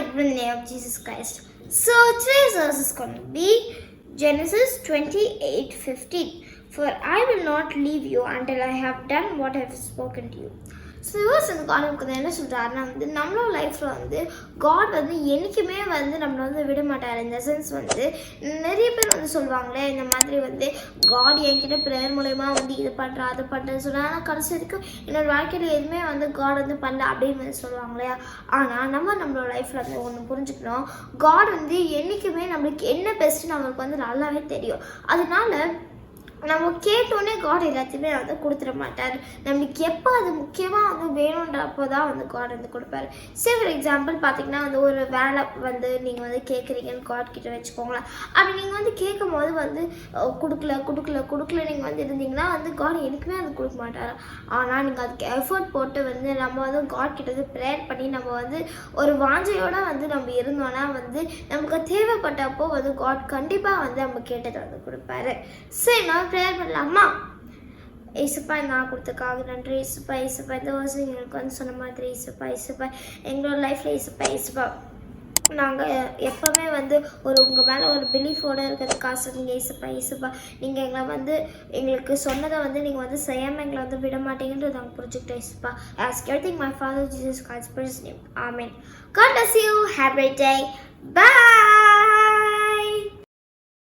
like in the name of Jesus Christ. So today's verse is going to be Genesis 28 15. For I will not leave you until I have done what I have spoken to you. சிவசன் ரிவர்ஸ் வந்து என்ன சொல்கிறாருன்னா வந்து நம்மளோட லைஃப்பில் வந்து God வந்து என்றைக்குமே வந்து நம்மளை வந்து விட மாட்டார். இந்த சென்ஸ் வந்து நிறைய பேர் வந்து சொல்லுவாங்களே இந்த மாதிரி வந்து காட் என்கிட்ட ப்ரேயர் மூலயமா வந்து இது பண்ணுறா அது பண்ணுறேன்னு சொல்கிறேன் ஆனால் கடைசி வரைக்கும் என்னோடய வாழ்க்கையில் எதுவுமே வந்து காட் வந்து பண்ணல அப்படின்னு வந்து சொல்லுவாங்க இல்லையா ஆனால் நம்ம நம்மளோட லைஃப்பில் வந்து ஒன்று புரிஞ்சுக்கணும். காட் வந்து என்றைக்குமே நம்மளுக்கு என்ன பெஸ்ட்டு நம்மளுக்கு வந்து நல்லாவே தெரியும். அதனால நம்ம கேட்டோன்னே காட் எல்லாத்தையுமே வந்து கொடுத்துட மாட்டார். நம்மளுக்கு எப்போ அது முக்கியமாக வந்து வேணுன்றப்போ தான் வந்து காட் வந்து கொடுப்பாரு. சரி ஃபார் எக்ஸாம்பிள் பார்த்தீங்கன்னா வந்து ஒரு வேலை வந்து நீங்கள் வந்து கேட்குறீங்கன்னு காட் கிட்ட வச்சுக்கோங்களேன். அப்படி நீங்கள் வந்து கேட்கும் போது வந்து கொடுக்கல கொடுக்கல கொடுக்கல நீங்கள் வந்து இருந்தீங்கன்னா வந்து காட் எனக்குமே அது கொடுக்க மாட்டார்? ஆனால் நீங்கள் அதுக்கு எஃபர்ட் போட்டு வந்து நம்ம வந்து காட் கிட்ட வந்து ப்ரேயர் பண்ணி நம்ம வந்து ஒரு வாஞ்சையோடு வந்து நம்ம இருந்தோன்னா வந்து நமக்கு தேவைப்பட்டப்போ வந்து காட் கண்டிப்பாக வந்து நம்ம கேட்டதை வந்து கொடுப்பாரு. சரி நான் ப்ரேயர் பண்ணலாமா? ஏசுப்பா நான் கொடுத்துக்காக நன்றி. இசுப்பா இசுப்பா இந்த வருஷம் எங்களுக்கு வந்து சொன்ன மாதிரி இசுப்பா இசுப்பா எங்களோட லைஃப்பில் இசுப்பா இசுப்பா நாங்கள் எப்போவுமே வந்து ஒரு உங்கள் மேலே ஒரு பிலீஃபோடு இருக்கிறதுக்காக நீங்கள் இசுப்பா இசுப்பா நீங்கள் எங்களை வந்து எங்களுக்கு சொன்னதை வந்து நீங்கள் வந்து செய்யாமல் எங்களை வந்து விட மாட்டீங்கன்றது நாங்கள் புரிஞ்சுக்கிட்டோம் இசுப்பா as everything my father Jesus God's name ஆமீன் God as you happy day bye